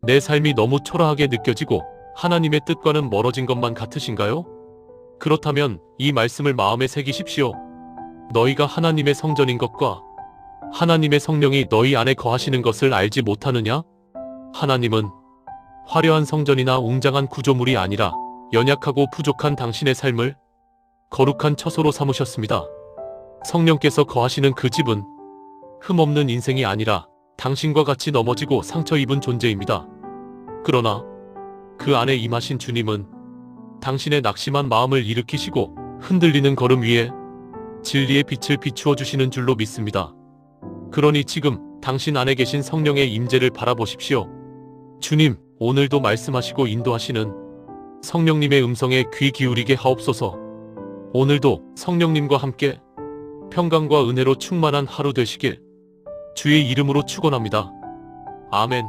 내 삶이 너무 초라하게 느껴지고 하나님의 뜻과는 멀어진 것만 같으신가요? 그렇다면 이 말씀을 마음에 새기십시오. 너희가 하나님의 성전인 것과 하나님의 성령이 너희 안에 거하시는 것을 알지 못하느냐? 하나님은 화려한 성전이나 웅장한 구조물이 아니라 연약하고 부족한 당신의 삶을 거룩한 처소로 삼으셨습니다. 성령께서 거하시는 그 집은 흠없는 인생이 아니라 당신과 같이 넘어지고 상처 입은 존재입니다. 그러나 그 안에 임하신 주님은 당신의 낙심한 마음을 일으키시고 흔들리는 걸음 위에 진리의 빛을 비추어 주시는 줄로 믿습니다. 그러니 지금 당신 안에 계신 성령의 임재를 바라보십시오. 주님, 오늘도 말씀하시고 인도하시는 성령님의 음성에 귀 기울이게 하옵소서. 오늘도 성령님과 함께 평강과 은혜로 충만한 하루 되시길 주의 이름으로 축원합니다. 아멘.